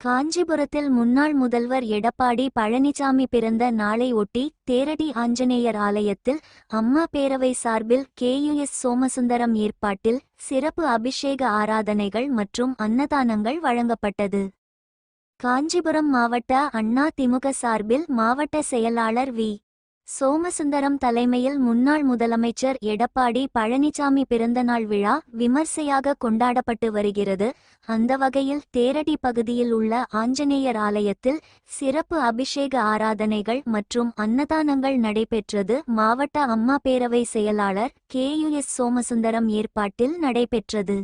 காஞ்சிபுரத்தில் முன்னாள் முதல்வர் எடப்பாடி பழனிசாமி பிறந்த நாளை ஒட்டி தேரடி ஆஞ்சநேயர் ஆலயத்தில் அம்மா பேரவை சார்பில் கேயுஎஸ் சோமசுந்தரம் ஏற்பாட்டில் சிறப்பு அபிஷேக ஆராதனைகள் மற்றும் அன்னதானங்கள் வழங்கப்பட்டது. காஞ்சிபுரம் மாவட்ட அண்ணா திமுக சார்பில் மாவட்ட செயலாளர் வி. சோமசுந்தரம் தலைமையில் முன்னாள் முதலமைச்சர் எடப்பாடி பழனிசாமி பிறந்தநாள் விழா விமர்சையாக கொண்டாடப்பட்டு வருகிறது. அந்த வகையில் தேரடி பகுதியில் உள்ள ஆஞ்சநேயர் ஆலயத்தில் சிறப்பு அபிஷேக ஆராதனைகள் மற்றும் அன்னதானங்கள் நடைபெற்றது. மாவட்ட அம்மா பேரவை செயலாளர் கே யுஎஸ் சோமசுந்தரம் ஏற்பாட்டில் நடைபெற்றது.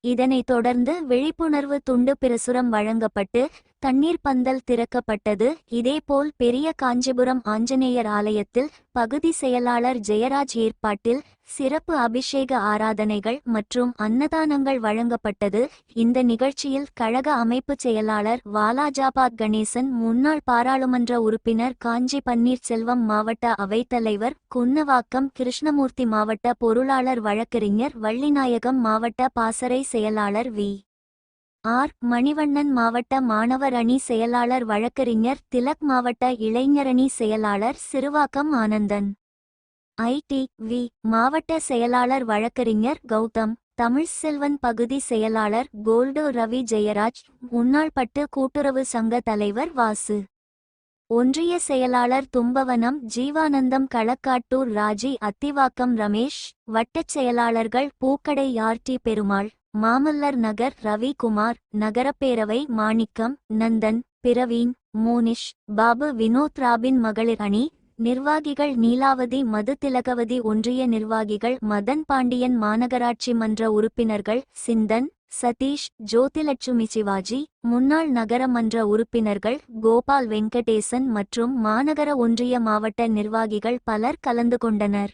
இதனைத் தொடர்ந்து விழிப்புணர்வு துண்டு பிரசுரம் வழங்கப்பட்டு தண்ணீர் பந்தல் திறக்கப்பட்டது. இதேபோல் பெரிய காஞ்சிபுரம் ஆஞ்சநேயர் ஆலயத்தில் பகுதி செயலாளர் ஜெயராஜ் ஏற்பாட்டில் சிறப்பு அபிஷேக ஆராதனைகள் மற்றும் அன்னதானங்கள் வழங்கப்பட்டது. இந்த நிகழ்ச்சியில் கழக அமைப்புச் செயலாளர் வாலாஜாபாத் கணேசன் முன்னாள் பாராளுமன்ற உறுப்பினர் காஞ்சி பன்னீர்செல்வம் மாவட்ட அவைத்தலைவர் குன்னவாக்கம் கிருஷ்ணமூர்த்தி மாவட்ட பொருளாளர் வழக்கறிஞர் வள்ளிநாயகம் மாவட்ட பாசறை செயலாளர் வி. ஆர். மணிவண்ணன் மாவட்ட மாணவர் அணி செயலாளர் வழக்கறிஞர் திலக் மாவட்ட இளைஞரணி செயலாளர் சிறுவாக்கம் ஆனந்தன். ID we. மாவட்ட செயலாளர் வழக்கறிஞர் கௌதம் தமிழ் செல்வன் பகுதி செயலாளர் கோல்டு ரவி ஜெயராஜ் முன்னாள் பட்டு கூட்டுறவு சங்க தலைவர் வாசு. ஒன்றிய செயலாளர் தும்பவனம் ஜீவானந்தம் களக்காட்டூர் ராஜி அத்திவாக்கம் ரமேஷ் வட்டச் செயலாளர்கள் பூக்கடை ஆர்டி பெருமாள் மாமல்லர் நகர் ரவிக்குமார் நகரப்பேரவை மாணிக்கம் நந்தன் பிரவீன் மோனிஷ் பாபு வினோத் ராபின் மகளிர் அணி நிர்வாகிகள் நீலாவதி மது திலகவதி ஒன்றிய நிர்வாகிகள் மதன் பாண்டியன் மாநகராட்சி மன்ற உறுப்பினர்கள் சிந்தன் சதீஷ் ஜோதிலட்சுமி சிவாஜி முன்னாள் நகர மன்ற உறுப்பினர்கள் கோபால் வெங்கடேசன் மற்றும் மாநகர ஒன்றிய மாவட்ட நிர்வாகிகள் பலர் கலந்து கொண்டனர்.